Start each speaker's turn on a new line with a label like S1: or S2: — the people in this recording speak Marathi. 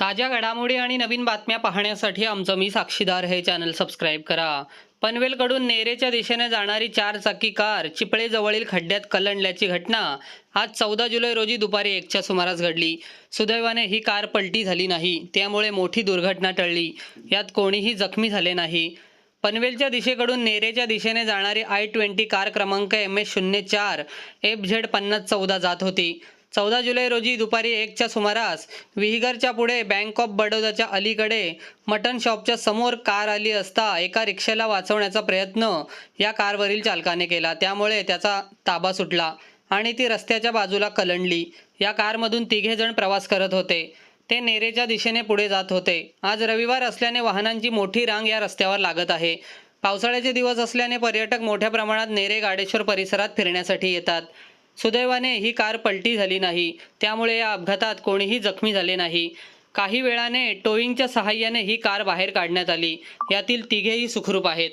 S1: ताज्या घडामोडी आणि नवीन बातम्या पाहण्यासाठी आमचं मी साक्षीदार हे चॅनल सबस्क्राईब करा. पनवेलकडून नेरेच्या दिशेने जाणारी चार चाकी कार चिपळेजवळील खड्ड्यात कलंडल्याची घटना आज चौदा जुलै रोजी दुपारी एकच्या सुमारास घडली. सुदैवाने ही कार पलटी झाली नाही त्यामुळे मोठी दुर्घटना टळली. यात कोणीही जखमी झाले नाही. पनवेलच्या दिशेकडून नेरेच्या दिशेने जाणारी आय ट्वेंटी कार क्रमांक एम एस शून्य चार एफ झेड पन्नास चौदा जात होती. चौदा जुलै रोजी दुपारी एकच्या सुमारास विहिगरच्या पुढे बँक ऑफ बडोदाच्या अलीकडे मटन शॉपच्या समोर कार आली असता एका रिक्षाला वाचवण्याचा प्रयत्न या कारवरील चालकाने केला. त्यामुळे त्याचा ताबा सुटला आणि ती रस्त्याच्या बाजूला कलंडली. या कारमधून तिघे जण प्रवास करत होते. ते नेरेच्या दिशेने पुढे जात होते. आज रविवार असल्याने वाहनांची मोठी रांग या रस्त्यावर लागत आहे. पावसाळ्याचे दिवस असल्याने पर्यटक मोठ्या प्रमाणात नेरे गाडेश्वर परिसरात फिरण्यासाठी येतात. सुदैवाने ही कार पलटी झाली नाही. त्यामुळे या अपघातात कोणीही जखमी झाले नाही. काही वेळाने टोईंगच्या सहाय्याने ही कार बाहेर काढण्यात आली. यातील तिघेही सुखरूप आहेत.